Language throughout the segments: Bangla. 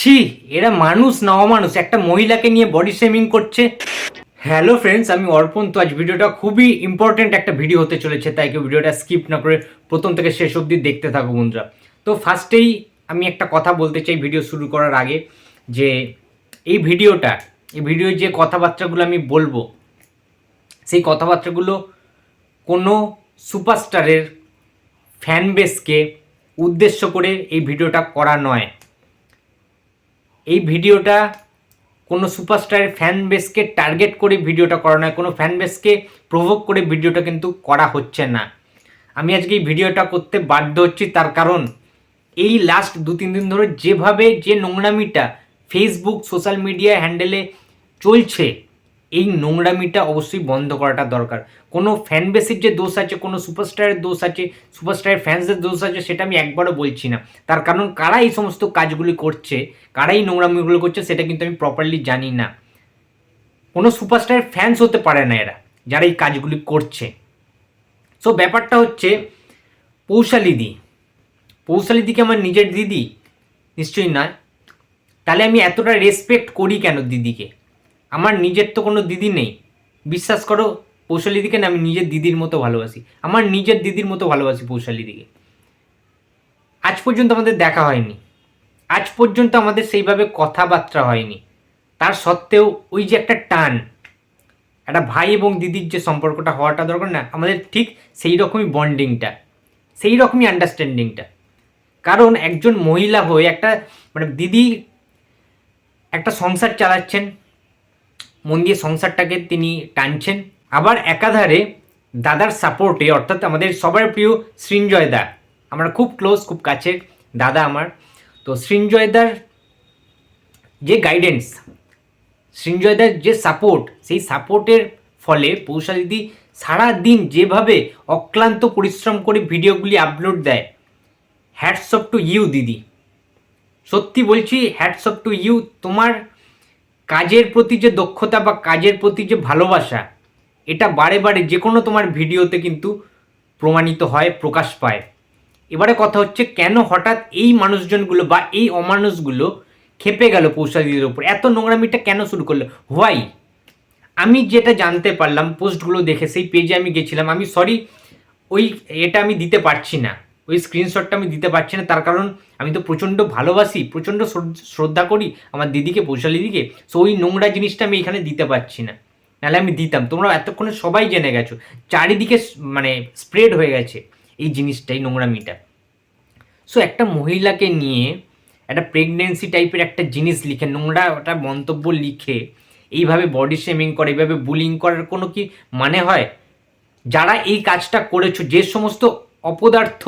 ছি, এরা মানুষ না অমানুষ। একটা মহিলাকে নিয়ে বডি শেমিং করছে। হ্যালো ফ্রেন্ডস আমি অর্পণ। তো আজ ভিডিওটা খুবই ইম্পর্টেন্ট একটা ভিডিও হতে চলেছে, তাই কেউ ভিডিওটা স্কিপ না করে প্রথম থেকে শেষ অবধি দেখতে থাকো বন্ধুরা। তো ফার্স্টেই আমি একটা কথা বলতে চাই ভিডিও শুরু করার আগে, যে এই ভিডিওটা এই ভিডিওর যে কথাবার্তাগুলো আমি বলব, সেই কথাবার্তাগুলো কোনো সুপারস্টারের ফ্যান বেসকে উদ্দেশ্য করে এই ভিডিওটা করা নয়। এই ভিডিওটা কোনো সুপারস্টারের ফ্যান বেসকে টার্গেট করে ভিডিওটা করা নয়, কোনো ফ্যান বেসকে প্রভোগ করে ভিডিওটা কিন্তু করা হচ্ছে না। আমি আজকে এই ভিডিওটা করতে বাধ্য হচ্ছি তার কারণ, এই লাস্ট দু তিন দিন ধরে যেভাবে যে নোংরামিটা ফেসবুক সোশ্যাল মিডিয়া হ্যান্ডেলে চলছে এই নোংরামিটা অবশ্যই বন্ধ করাটা দরকার। কোনো ফ্যান বেসের যে দোষ আছে, কোনো সুপারস্টারের দোষ আছে সুপারস্টারের ফ্যান্সের দোষ আছে, সেটা আমি একবারও বলছি না। তার কারণ কারা এই সমস্ত কাজগুলি করছে, কারা এই নোংরামিগুলো করছে, সেটা কিন্তু আমি প্রপারলি জানি না। কোনো সুপারস্টারের ফ্যান্স হতে পারে না এরা, যারা এই কাজগুলি করছে। সো ব্যাপারটা হচ্ছে পৌশালিদি পৌশালিদি কি আমার নিজের দিদি? নিশ্চয়ই নয়। তাহলে আমি এতটা রেসপেক্ট করি কেন দিদিকে? আমার নিজের তো কোনো দিদি নেই। বিশ্বাস করো, পৌশালিদিকে না আমি নিজের দিদির মতো ভালোবাসি। আমার নিজের দিদির মতো ভালোবাসি পৌশালিদিকে। আজ পর্যন্ত আমাদের দেখা হয়নি। আজ পর্যন্ত আমাদের সেইভাবে কথাবার্তা হয়নি। তার সত্ত্বেও ওই যে একটা টান, একটা ভাই এবং দিদির যে সম্পর্কটা হওয়াটা দরকার না, আমাদের ঠিক সেই রকমই বন্ডিংটা, সেই রকমই আন্ডারস্ট্যান্ডিংটা কারণ একজন মহিলা হয়ে একটা মানে দিদি একটা সংসার চালাচ্ছেন মন দিয়ে সংসারটাকে তিনি টানছেন। আবার একাধারে দাদার সাপোর্টে, অর্থাৎ আমাদের সবার প্রিয় সৃঞ্জয় দা, আমরা খুব ক্লোজ খুব কাছের দাদা আমার। তো সৃঞ্জয়দার যে গাইডেন্স সৃঞ্জয়দার যে সাপোর্ট সেই সাপোর্টের ফলে পৌষা দিদি সারাদিন যেভাবে অক্লান্ত পরিশ্রম করে ভিডিওগুলি আপলোড দেয় হ্যাটস অফ টু ইউ দিদি। সত্যি বলছি হ্যাটস অফ টু ইউ তোমার কাজের প্রতি যে দক্ষতা বা কাজের প্রতি যে ভালোবাসা, এটা বারে বারে যে কোনো তোমার ভিডিওতে কিন্তু প্রমাণিত হয়, প্রকাশ পায়। এবারে কথা হচ্ছে, কেন হঠাৎ এই মানুষজনগুলো বা এই অমানুষগুলো খেপে গেল পৌষাদিদের ওপর এত নোংরামিটা কেন শুরু করল? হোয়াই? আমি যেটা জানতে পারলাম, পোস্টগুলো দেখে, সেই পেজে আমি গেছিলাম। আমি সরি, ওই এটা আমি দিতে পারছি না। ওই স্ক্রিনশটটা আমি দিতে পারছি না। তার কারণ আমি তো প্রচণ্ড ভালোবাসি, প্রচণ্ড শ্রদ্ধা করি আমার দিদিকে পৌশালি দিদিকে সো ওই নোংরা জিনিসটা আমি এখানে দিতে পারছি না। নাহলে আমি দিতাম। তোমরা এতক্ষণে সবাই জেনে গেছো। চারিদিকে মানে স্প্রেড হয়ে গেছে এই জিনিসটা, এই নোংরামিটা। সো একটা মহিলাকে নিয়ে একটা প্রেগনেন্সি টাইপের একটা জিনিস লিখে, নোংরা একটা মন্তব্য লিখে, এইভাবে বডি শেমিং করে, এইভাবে বুলিং করার কোনো কি মানে হয়? যারা এই কাজটা করেছ, যে সমস্ত অপদার্থ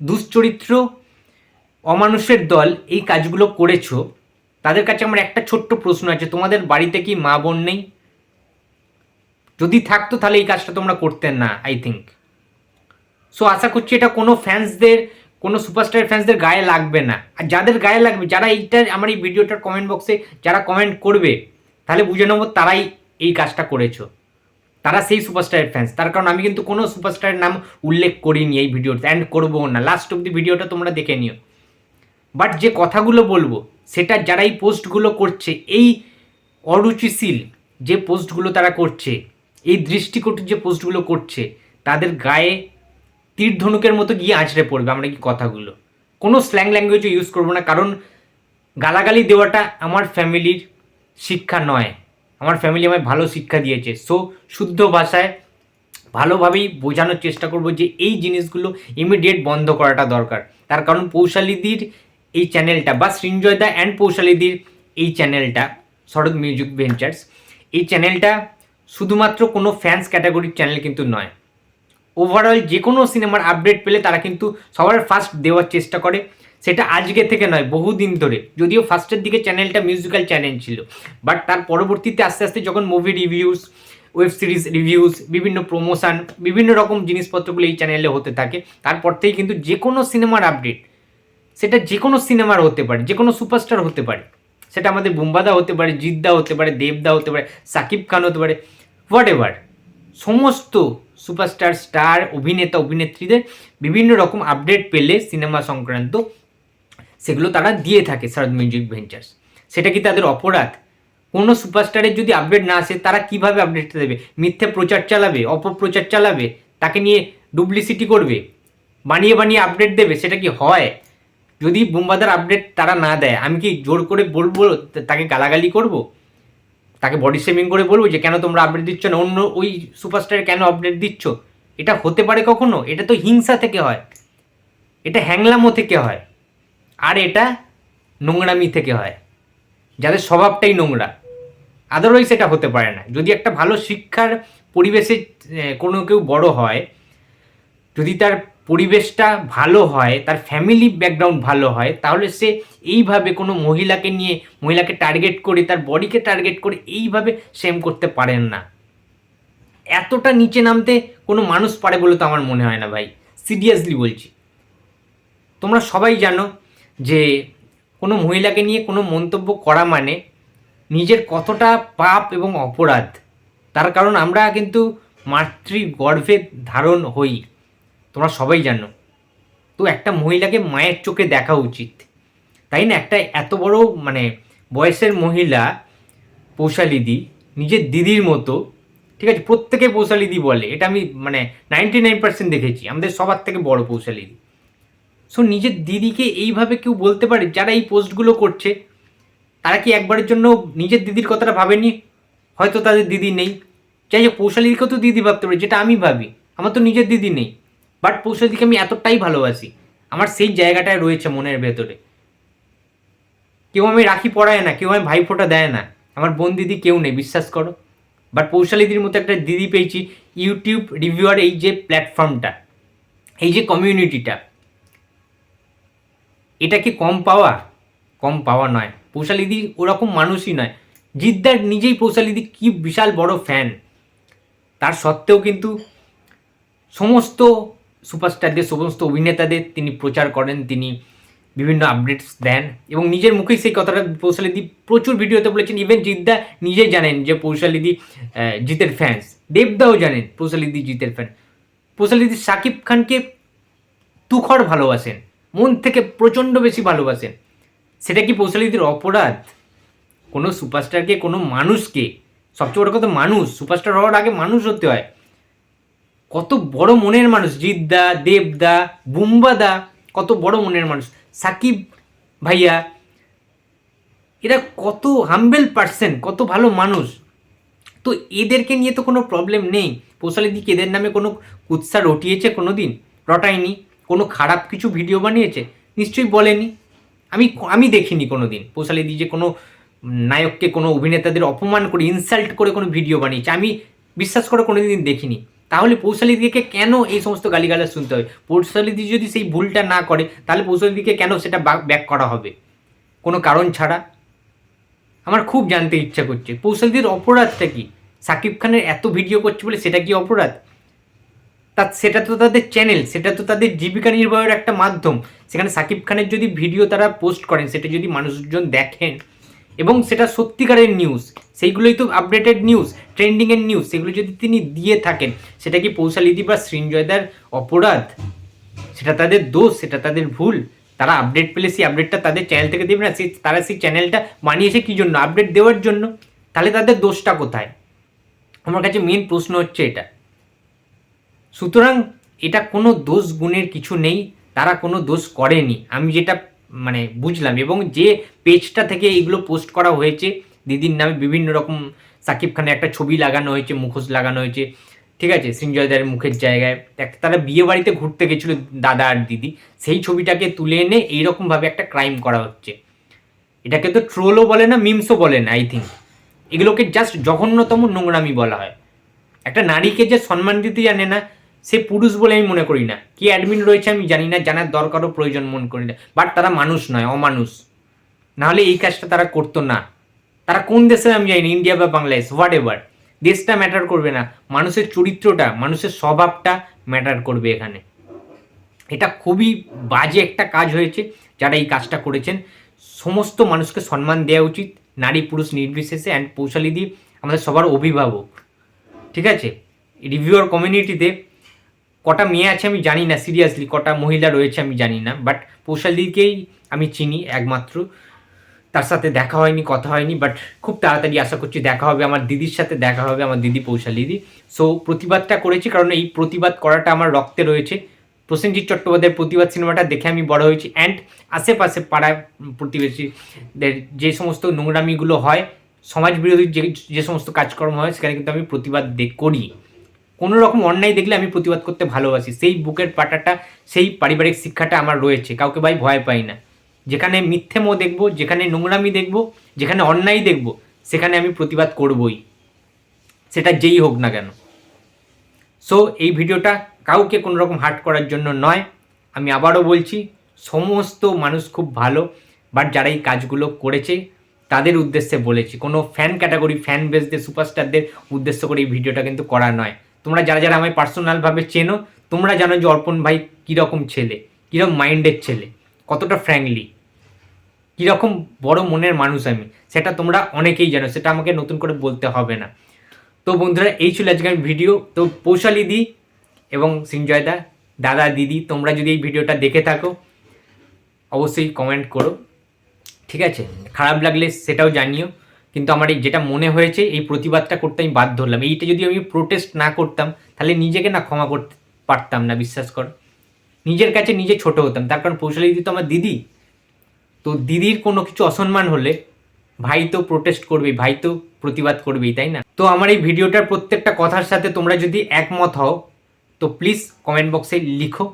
দুশ্চরিত্র, অমানুষের দল এই কাজগুলো করেছ। তাদের কাছে আমার একটা ছোট্ট প্রশ্ন আছে, তোমাদের বাড়িতে কি মা বোন নেই? যদি থাকতো তাহলে এই কাজটা তোমরা করতেন না আই থিঙ্ক সো আশা করছি এটা কোনো ফ্যান্সদের কোনো সুপারস্টার ফ্যান্সদের গায়ে লাগবে না। আর যাদের গায়ে লাগবে, যারা এইটার আমার এই ভিডিওটার কমেন্ট বক্সে যারা কমেন্ট করবে, তাহলে বুঝে নেব তারাই এই কাজটা করেছ। তারা সেই সুপারস্টারের ফ্যান্স তার কারণ আমি কিন্তু কোনো সুপারস্টারের নাম উল্লেখ করিনি এই ভিডিওতে অ্যান্ড করব না। লাস্ট অব্দি ভিডিওটা তোমরা দেখে নিও। বাট যে কথাগুলো বলব, সেটা যারা এই পোস্টগুলো করছে, এই অরুচিশীল যে পোস্টগুলো তারা করছে, এই দৃষ্টিকটু যে পোস্টগুলো করছে, তাদের গায়ে তীর ধনুকের মতো গিয়ে আঁচড়ে পড়বে আমরা কি কথাগুলো। কোনো স্ল্যাং ল্যাঙ্গুয়েজও ইউজ করব না, কারণ গালাগালি দেওয়াটা আমার ফ্যামিলির শিক্ষা নয়। আমার ফ্যামিলি আমায় ভালো শিক্ষা দিয়েছে। সো শুদ্ধ ভাষায় ভালোভাবেই বোঝানোর চেষ্টা করব যে এই জিনিসগুলো ইমিডিয়েট বন্ধ করাটা দরকার। তার কারণ পৌশালিদির এই চ্যানেলটা বা সৃঞ্জয়দা অ্যান্ড পৌশালিদির এই চ্যানেলটা শরৎ মিউজিক ভেঞ্চার্স এই চ্যানেলটা শুধুমাত্র কোনো ফ্যান্স ক্যাটাগরির চ্যানেল কিন্তু নয়। ওভারঅল যে কোনো সিনেমার আপডেট পেলে তারা কিন্তু সবার ফার্স্ট দেওয়ার চেষ্টা করে। সেটা আজকে থেকে নয়, বহুদিন ধরে। যদিও ফার্স্টের দিকে চ্যানেলটা মিউজিক্যাল চ্যানেল ছিল। বাট তার পরবর্তীতে আস্তে আস্তে যখন movie reviews web series reviews বিভিন্ন প্রমোশন বিভিন্ন রকম জিনিসপত্রগুলো এই চ্যানেলে হতে থাকে, তারপর থেকেই কিন্তু যে কোনো সিনেমার আপডেট সেটা যে কোনো সিনেমার হতে পারে যে কোনো সুপারস্টার হতে পারে। সেটা আমাদের বুম্বাদা হতে পারে, জিদ্দা হতে পারে, দেবদা হতে পারে, সাকিব খান হতে পারে হোয়াট এভার সমস্ত সুপারস্টার স্টার অভিনেতা, অভিনেত্রীদের বিভিন্ন রকম আপডেট পেলে সিনেমা সংক্রান্ত সেগুলো তারা দিয়ে থাকে শরৎ মিউজিক ভেঞ্চার্স। সেটা কি তাদের অপরাধ? কোনো সুপারস্টারের যদি আপডেট না আসে, তারা কীভাবে আপডেটটা দেবে? মিথ্যে প্রচার চালাবে, অপপ্রচার চালাবে, তাকে নিয়ে ডুপ্লিসিটি করবে, বানিয়ে বানিয়ে আপডেট দেবে, সেটা কি হয়? যদি বুম্বাদার আপডেট তারা না দেয়, আমি কি জোর করে বলব, তাকে গালাগালি করব? তাকে বডি শেমিং করে বলব যে, কেন তোমরা আপডেট দিচ্ছ না? অন্য ওই সুপারস্টারে কেন আপডেট দিচ্ছ? এটা হতে পারে কখনো? এটা তো হিংসা থেকে হয়। এটা হ্যাংলামো থেকে হয়। আর এটা নোংরামি থেকে হয়, যাদের স্বভাবটাই নোংরা। আদারওয়াইজ এটা হতে পারে না। যদি একটা ভালো শিক্ষার পরিবেশে কোনো কেউ বড় হয়, যদি তার পরিবেশটা ভালো হয়, তার ফ্যামিলি ব্যাকগ্রাউন্ড ভালো হয়, তাহলে সে এইভাবে কোনো মহিলাকে নিয়ে, মহিলাকে টার্গেট করে, তার বডিকে টার্গেট করে এইভাবে সেম করতে পারেন না। এতটা নিচে নামতে কোনো মানুষ পারে বলে তো আমার মনে হয় না ভাই। সিরিয়াসলি বলছি। তোমরা সবাই জানো যে কোনো মহিলাকে নিয়ে কোনো মন্তব্য করা মানে নিজের কতটা পাপ এবং অপরাধ। তার কারণ আমরা কিন্তু মাতৃ গর্ভে ধারণ হই। তোমরা সবাই জানো। তো একটা মহিলাকে মায়ের চোখে দেখা উচিত। তাই না? একটা এত বড় মানে বয়সের মহিলা পৌশালিদি, নিজের দিদির মতো, ঠিক আছে? প্রত্যেকে পৌশালিদি বলে। এটা আমি মানে নাইনটি নাইন পার্সেন্ট দেখেছি। আমাদের সবার থেকে বড় পৌশালিদি। সো নিজের দিদিকে এইভাবে কেউ বলতে পারে, যারা এই পোস্টগুলো করছে, তারা কি একবারের জন্য নিজের দিদির কথাটা ভাবেনি? হয়তো তাদের দিদি নেই। যাই হোক পৌশালিদিকেও তো দিদি ভাবতে পারে যেটা আমি ভাবি। আমার তো নিজের দিদি নেই। বাট পৌশালিদিকে আমি এতটাই ভালোবাসি। আমার সেই জায়গাটায় রয়েছে মনের ভেতরে। কেউ আমি রাখি পড়ায় না, কেউ আমি ভাইফোঁটা দেয় না। আমার বোন দিদি কেউ নেই, বিশ্বাস করো। বাট পৌশালিদির মতো একটা দিদি পেয়েছি, ইউটিউব রিভিউয়ার এই যে প্ল্যাটফর্মটা এই যে কমিউনিটিটা এটা কি কম পাওয়া? কম পাওয়া নয়। পৌশালিদি ওরকম মানুষই নয়। জিদ্দার নিজেই পৌশালিদি কি বিশাল বড় ফ্যান তার সত্ত্বেও কিন্তু সমস্ত সুপারস্টারদের সমস্ত অভিনেতাদের তিনি প্রচার করেন তিনি বিভিন্ন আপডেটস দেন এবং নিজের মুখেই সেই কথাটা পৌশালিদি প্রচুর ভিডিওতে বলেছেন। ইভেন জিদ্দা নিজে জানেন যে পৌশালিদি আহ, জিতের ফ্যান্স দেবদাও জানেন পৌশালিদি জিতের ফ্যান পৌশালিদি সাকিব খানকে তুখর ভালোবাসেন। মন থেকে প্রচণ্ড বেশি ভালোবাসেন সেটা কি পৌশালিদির অপরাধ? কোনো সুপারস্টারকে, কোনো মানুষকে? সবচেয়ে বড় কথা মানুষ, সুপারস্টার হওয়ার আগে মানুষ হতে হয়। কত বড় মনের মানুষ, জিদ্দা, দেবদা, বুম্বাদা, কত বড় মনের মানুষ। সাকিব ভাইয়া, এরা কত হাম্বেল পার্সন কত ভালো মানুষ। তো এদেরকে নিয়ে তো কোনো প্রবলেম নেই। পোষালিদি এদের নামে কোনো কুৎসা রটিয়েছে কোনো দিন রটায়নি। কোনো খারাপ কিছু ভিডিও বানিয়েছে? নিশ্চয়ই বলেনি। আমি আমি দেখিনি কোনো দিন পোষালিদি যে কোনো নায়ককে, কোনো অভিনেতাদের অপমান করে ইনসাল্ট করে কোনো ভিডিও বানিয়েছে। আমি বিশ্বাস করে কোনো দিন দেখিনি। তাহলে পৌশালিদিকে কেন এই সমস্ত গালিগালাজ শুনতে হবে পৌশালিদি যদি সেই ভুলটা না করে, তাহলে পৌশালিদিকে কেন সেটা ব্যাক করা হবে? কোনো কারণ ছাড়া? আমার খুব জানতে ইচ্ছা করছে। পৌশালিদির অপরাধটা কি? সাকিব খানের এত ভিডিও করছে বলে সেটা কি অপরাধ? তা সেটা তো তাদের চ্যানেল সেটা তো তাদের জীবিকা নির্বাহের একটা মাধ্যম। সেখানে সাকিব খানের যদি ভিডিও তারা পোস্ট করেন, সেটা যদি মানুষজন দেখেন, এবং সেটা সত্যিকারের নিউজ সেইগুলোই তো আপডেটেড নিউজ ট্রেন্ডিংয়ের নিউজ সেগুলো যদি তিনি দিয়ে থাকেন, সেটা কি পৌশালিদি বা সৃঞ্জয়দার অপরাধ? সেটা তাদের দোষ, সেটা তাদের ভুল। তারা আপডেট পেলে সেই আপডেটটা তাদের চ্যানেল থেকে দেবে না সেই তারা সেই চ্যানেলটা বানিয়েছে কী জন্য? আপডেট দেওয়ার জন্য? তাহলে তাদের দোষটা কোথায়? আমার কাছে মেন প্রশ্ন হচ্ছে এটা। সুতরাং এটা কোনো দোষ গুণের কিছু নেই, তারা কোনো দোষ করেনি। আমি যেটা মানে বুঝলাম, এবং যে পেজটা থেকে এইগুলো পোস্ট করা হয়েছে, দিদির নামে বিভিন্ন রকম সাকিব খানের একটা ছবি লাগানো হয়েছে, মুখোশ লাগানো হয়েছে, ঠিক আছে সৃঞ্জয়দার মুখের জায়গায়। একটা তারা বিয়ে বাড়িতে ঘুরতে গেছিল দাদা আর দিদি, সেই ছবিটাকে তুলে এনে এইরকমভাবে একটা ক্রাইম করা হচ্ছে। এটাকে তো ট্রোলও বলে না মিমসও বলে না আই থিঙ্ক এগুলোকে জাস্ট জঘন্যতম নোংরামি বলা হয়। একটা নারীকে যে সম্মান দিতে জানে না সে পুরুষ বলে আমি মনে করি না। কি অ্যাডমিন রয়েছে আমি জানি না জানার দরকারও প্রয়োজন মনে করি না। বাট তারা মানুষ নয় অমানুষ। নাহলে এই কাজটা তারা করতো না। তারা কোন দেশে আমি জানি না, ইন্ডিয়া বা বাংলাদেশ হোয়াট এভার দেশটা ম্যাটার করবে না। মানুষের চরিত্রটা মানুষের স্বভাবটা ম্যাটার করবে এখানে। এটা খুবই বাজে একটা কাজ হয়েছে যারা এই কাজটা করেছেন। সমস্ত মানুষকে সম্মান দেওয়া উচিত নারী পুরুষ নির্বিশেষে অ্যান্ড পৌশালিদি আমাদের সবার অভিভাবক। ঠিক আছে? রিভিউয়ার কমিউনিটিতে কটা মেয়ে আছে আমি জানি না সিরিয়াসলি কটা মহিলা রয়েছে আমি জানি না বাট পৌশালিকেই আমি চিনি একমাত্র। তার সাথে দেখা হয়নি, কথা হয়নি বাট খুব তাড়াতাড়ি আশা করছি দেখা হবে, আমার দিদির সাথে দেখা হবে, আমার দিদি পৌশালী দিদি সো প্রতিবাদটা করেছি, কারণ এই প্রতিবাদ করাটা আমার রক্তে রয়েছে। প্রসেনজিৎ চট্টোপাধ্যায়ের প্রতিবাদ সিনেমাটা দেখে আমি বড় হয়েছি অ্যান্ড আশেপাশে পাড়ায় প্রতিবেশীদের যে সমস্ত নোংরামিগুলো হয় সমাজ বিরোধী যে যে সমস্ত কাজকর্ম হয়, সেখানে কিন্তু আমি প্রতিবাদ করি। কোনো রকম অন্যায় দেখলে আমি প্রতিবাদ করতে ভালোবাসি। সেই বুকের পাটাটা, সেই পারিবারিক শিক্ষাটা আমার রয়েছে। কাউকে ভাই ভয় পাই না। যেখানে মিথ্যে মো দেখব, যেখানে নোংরামি দেখব, যেখানে অন্যায় দেখব, সেখানে আমি প্রতিবাদ করবই। সেটা যেই হোক না কেন। সো এই ভিডিওটা কাউকে কোনো রকম হার্ট করার জন্য নয়। আমি আবারও বলছি, সমস্ত মানুষ খুব ভালো বাট যারা এই কাজগুলো করেছে, তাদের উদ্দেশ্যে বলেছি। কোনো ফ্যান ক্যাটাগরি ফ্যান বেসদের সুপারস্টারদের উদ্দেশ্য করে এই ভিডিওটা কিন্তু করা নয়। তোমরা যারা যারা আমায় পার্সোনালভাবে চেনো, তোমরা জানো যে অর্পণ ভাই কীরকম ছেলে, কীরকম মাইন্ডের ছেলে, কতটা ফ্র্যাঙ্কলি কীরকম বড় মনের মানুষ আমি, সেটা তোমরা অনেকেই জানো, সেটা আমাকে নতুন করে বলতে হবে না। তো বন্ধুরা, এই ছিল আজকের ভিডিও তো পৌশালি দি এবং সিঞ্জয় দা, দাদা দিদি, তোমরা যদি এই ভিডিওটা দেখে থাকো, অবশ্যই কমেন্ট করো, ঠিক আছে? খারাপ লাগলে সেটাও জানিও। কিন্তু আমার এই যেটা মনে হয়েছে, এই প্রতিবাদটা করতে আমি বাধ্য হলাম। এইটা যদি আমি প্রোটেস্ট না করতাম, তাহলে নিজেকে না ক্ষমা করতে পারতাম না, বিশ্বাস কর। নিজের কাছে নিজে ছোট হতাম। তার কারণ পৌশালি দিদি তো আমার দিদি। তো দিদির কোনো কিছু অসম্মান হলে ভাই তো প্রোটেস্ট করবেই, ভাই তো প্রতিবাদ করবেই, তাই না? তো আমার এই ভিডিওটার প্রত্যেকটা কথার সাথে তোমরা যদি একমত হও, তো প্লিজ কমেন্ট বক্সে লিখো।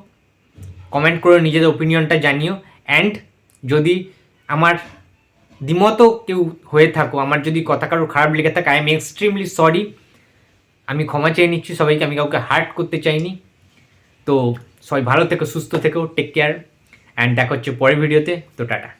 কমেন্ট করে নিজেদের ওপিনিয়নটা জানিও। অ্যান্ড যদি আমার দ্বিমত কেউ হয়ে থাকো। আমার যদি কথা কারোর খারাপ লেগে থাকে আই এম এক্সট্রিমলি সরি আমি ক্ষমা চেয়ে নিচ্ছি, সবাইকে আমি কাউকে হার্ট করতে চাইনি। তো সবাই ভালো থেকো, সুস্থ থেকো টেক কেয়ার অ্যান্ড দেখা হচ্ছে পরের ভিডিওতে তো টাটা।